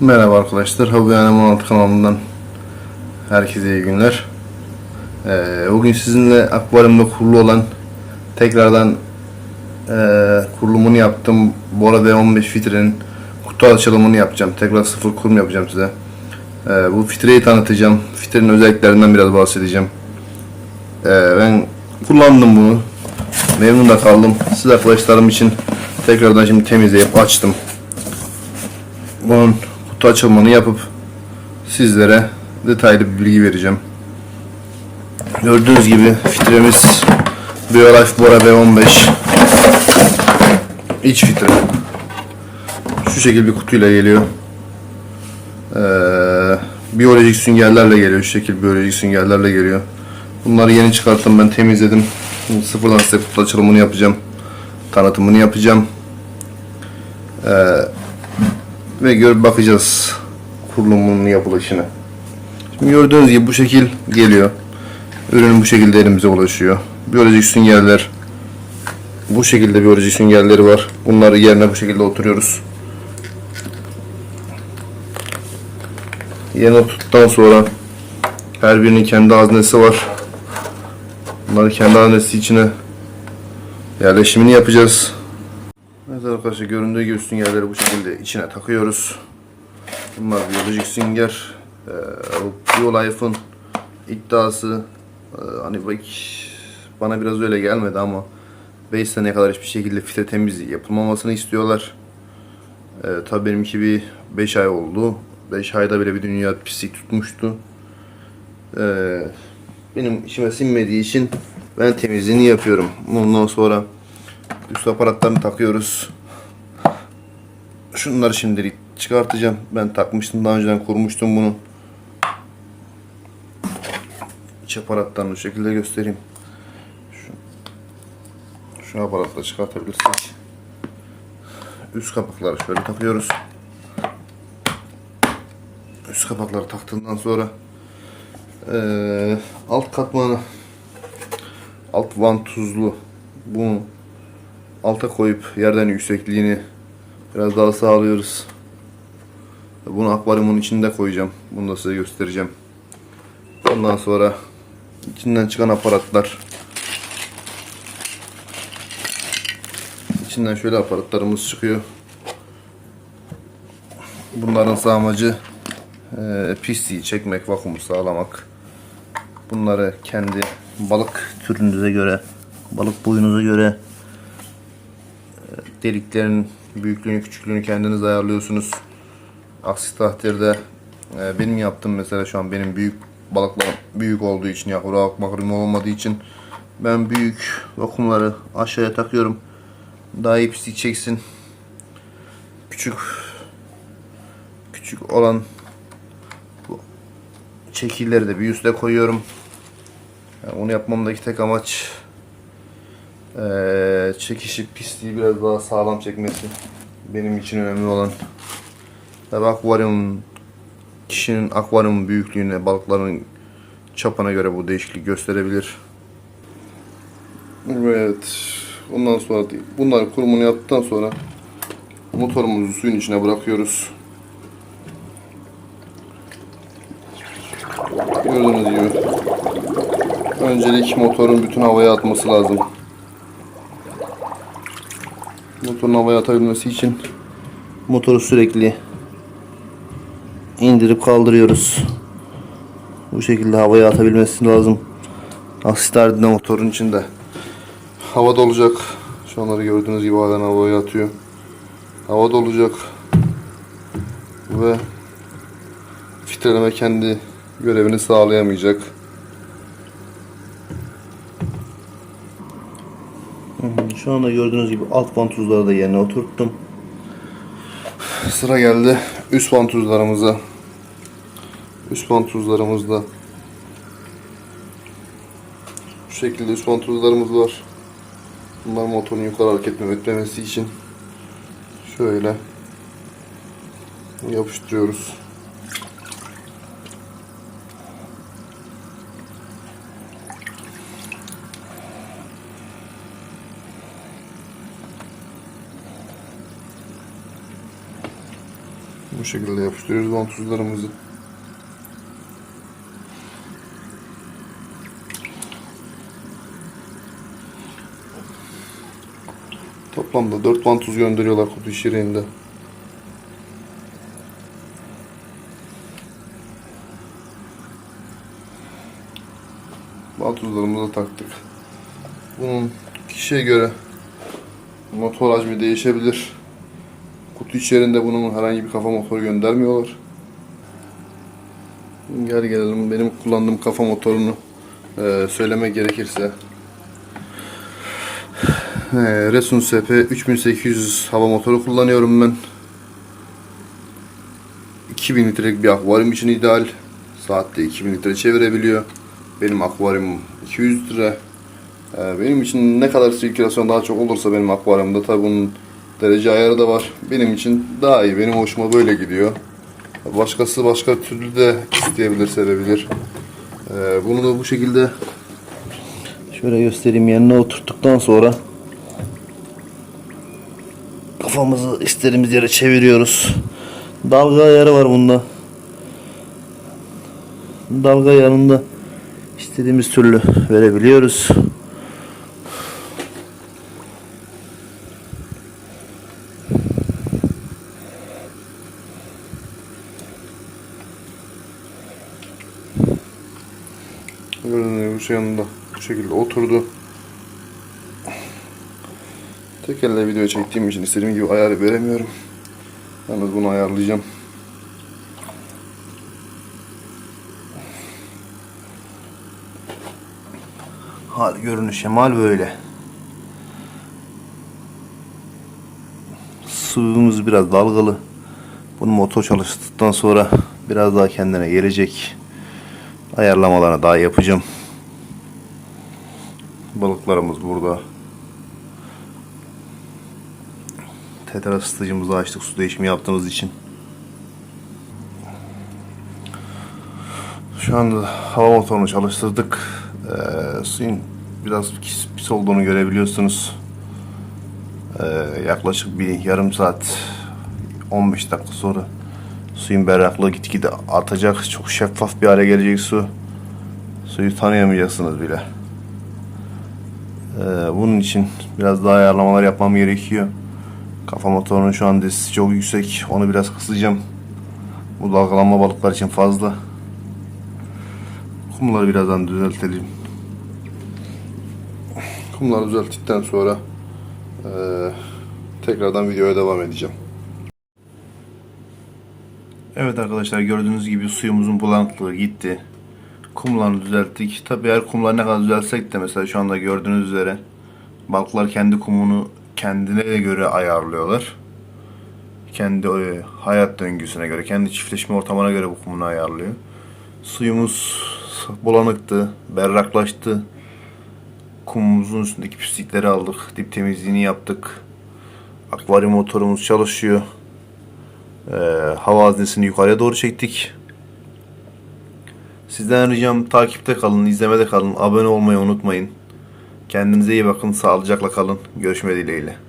Merhaba arkadaşlar, Havu Yani 16 kanalından herkese iyi günler. Ee, bugün sizinle akvaryumda kurulu olan tekrardan e, kurulumunu yaptım. Bora V15 filtrenin kutu açılımını yapacağım. Tekrar sıfır kurum yapacağım size. Ee, bu filtreyi tanıtacağım. Filtrenin özelliklerinden biraz bahsedeceğim. Ee, ben kullandım bunu. Memnun da kaldım. Siz arkadaşlarım için tekrardan şimdi temizleyip açtım bunun kutu açılımını yapıp sizlere detaylı bir bilgi vereceğim. Gördüğünüz gibi filtremiz BioLife Bora B15 iç filtre. Şu şekilde bir kutuyla geliyor. Ee, biyolojik süngerlerle geliyor. Şu şekilde biyolojik süngerlerle geliyor. Bunları yeni çıkarttım ben temizledim. Şimdi sıfırdan size kutu açılımını yapacağım. Tanıtımını yapacağım. Ve gör bakacağız kurulumunun yapılışına. Şimdi gördüğünüz gibi bu şekil geliyor. Ürün bu şekilde elimize ulaşıyor. Biyolojik süngerler bu şekilde biyolojik süngerleri var. Bunları yerine bu şekilde oturuyoruz. Yerine oturttuktan sonra her birinin kendi haznesi var. Bunları kendi haznesi içine yerleşimini yapacağız. Evet arkadaşlar göründüğü gibi süngerleri bu şekilde içine takıyoruz. Bunlar biyolojik sünger. Ee, BioLife'ın iddiası e, hani bak bana biraz öyle gelmedi ama 5 seneye kadar hiçbir şekilde filtre temizliği yapılmamasını istiyorlar. Ee, tabii benimki bir 5 ay oldu. 5 ayda bile bir dünya pislik tutmuştu. Ee, benim işime sinmediği için ben temizliğini yapıyorum. Ondan sonra Üst aparatlarını takıyoruz. Şunları şimdilik çıkartacağım. Ben takmıştım daha önceden kurmuştum bunu. İç aparatlarını şu şekilde göstereyim. Şu, şu aparatla çıkartabilirsek. Üst kapakları şöyle takıyoruz. Üst kapakları taktığından sonra eee, alt katmanı alt vantuzlu bunu alta koyup yerden yüksekliğini biraz daha sağlıyoruz. Bunu akvaryumun içinde koyacağım. Bunu da size göstereceğim. Ondan sonra içinden çıkan aparatlar içinden şöyle aparatlarımız çıkıyor. Bunların sağmacı e, pisliği çekmek, vakumu sağlamak. Bunları kendi balık türünüze göre, balık boyunuza göre deliklerin büyüklüğünü küçüklüğünü kendiniz ayarlıyorsunuz. Aksi takdirde e, benim yaptığım mesela şu an benim büyük balıklar büyük olduğu için yavru akvaryum olmadığı için ben büyük vakumları aşağıya takıyorum. Daha iyi pislik çeksin. Küçük küçük olan bu çekilleri de bir üste koyuyorum. Yani onu yapmamdaki tek amaç çekişi pisliği biraz daha sağlam çekmesi benim için önemli olan. Tabi akvaryum kişinin akvaryum büyüklüğüne balıkların çapına göre bu değişiklik gösterebilir. Evet. Ondan sonra bunları kurumunu yaptıktan sonra motorumuzu suyun içine bırakıyoruz. Gördüğünüz gibi öncelik motorun bütün havaya atması lazım. Motorun havaya atabilmesi için motoru sürekli indirip kaldırıyoruz. Bu şekilde havaya atabilmesi lazım. Aksi motorun içinde havada olacak. Şu anları gördüğünüz gibi halen havaya atıyor. Havada olacak. Ve filtreleme kendi görevini sağlayamayacak. Şu anda gördüğünüz gibi alt vantuzları da yerine oturttum. Sıra geldi üst vantuzlarımıza. Üst vantuzlarımızda bu şekilde üst vantuzlarımız var. Bunlar motorun yukarı hareket etmemesi için şöyle yapıştırıyoruz. Bu şekilde yapıştırıyoruz vantuzlarımızı. Toplamda 4 vantuz gönderiyorlar kutu şireğinde. Vantuzlarımızı taktık. Bunun kişiye göre motor hacmi değişebilir. Kutu içerisinde bunun herhangi bir kafa motoru göndermiyorlar. Gel gelelim benim kullandığım kafa motorunu eee söylemek gerekirse. Eee Resun SP 3800 hava motoru kullanıyorum ben. 2000 litrelik bir akvaryum için ideal. Saatte 2000 litre çevirebiliyor. Benim akvaryumum 200 litre. Ee, benim için ne kadar sirkülasyon daha çok olursa benim akvaryumda tabi bunun derece ayarı da var. Benim için daha iyi. Benim hoşuma böyle gidiyor. Başkası başka türlü de isteyebilir, sevebilir. Ee, bunu da bu şekilde şöyle göstereyim yanına oturttuktan sonra kafamızı istediğimiz yere çeviriyoruz. Dalga ayarı var bunda. Dalga yanında istediğimiz türlü verebiliyoruz. Gördüğünüz gibi yanında bu şekilde oturdu. Tek elle video çektiğim için istediğim gibi ayarı veremiyorum. Yalnız bunu ayarlayacağım. Hal görünüş şemal böyle. Suyumuz biraz dalgalı. Bunu motor çalıştıktan sonra biraz daha kendine gelecek. Ayarlamalarını daha yapacağım. Balıklarımız burada. Tetra ısıtıcımızı açtık su değişimi yaptığımız için. Şu anda hava motorunu çalıştırdık. Ee, suyun biraz pis, pis olduğunu görebiliyorsunuz. Ee, yaklaşık bir yarım saat 15 dakika sonra suyun berraklığı gitgide artacak. Çok şeffaf bir hale gelecek su. Suyu tanıyamayacaksınız bile. Ee, bunun için biraz daha ayarlamalar yapmam gerekiyor. Kafa motorunun şu an desi çok yüksek. Onu biraz kısacağım. Bu dalgalanma balıklar için fazla. Kumları birazdan düzeltelim. Kumları düzelttikten sonra eee, tekrardan videoya devam edeceğim. Evet arkadaşlar gördüğünüz gibi suyumuzun bulanıklığı gitti. Kumlarını düzelttik. Tabi eğer kumları ne kadar düzeltsek de mesela şu anda gördüğünüz üzere balıklar kendi kumunu kendine göre ayarlıyorlar. Kendi e, hayat döngüsüne göre, kendi çiftleşme ortamına göre bu kumunu ayarlıyor. Suyumuz bulanıktı, berraklaştı. Kumumuzun üstündeki pislikleri aldık, dip temizliğini yaptık. Akvaryum motorumuz çalışıyor. Ee, hava haznesini yukarıya doğru çektik. Sizden ricam takipte kalın, izlemede kalın, abone olmayı unutmayın. Kendinize iyi bakın, sağlıcakla kalın. Görüşmek dileğiyle.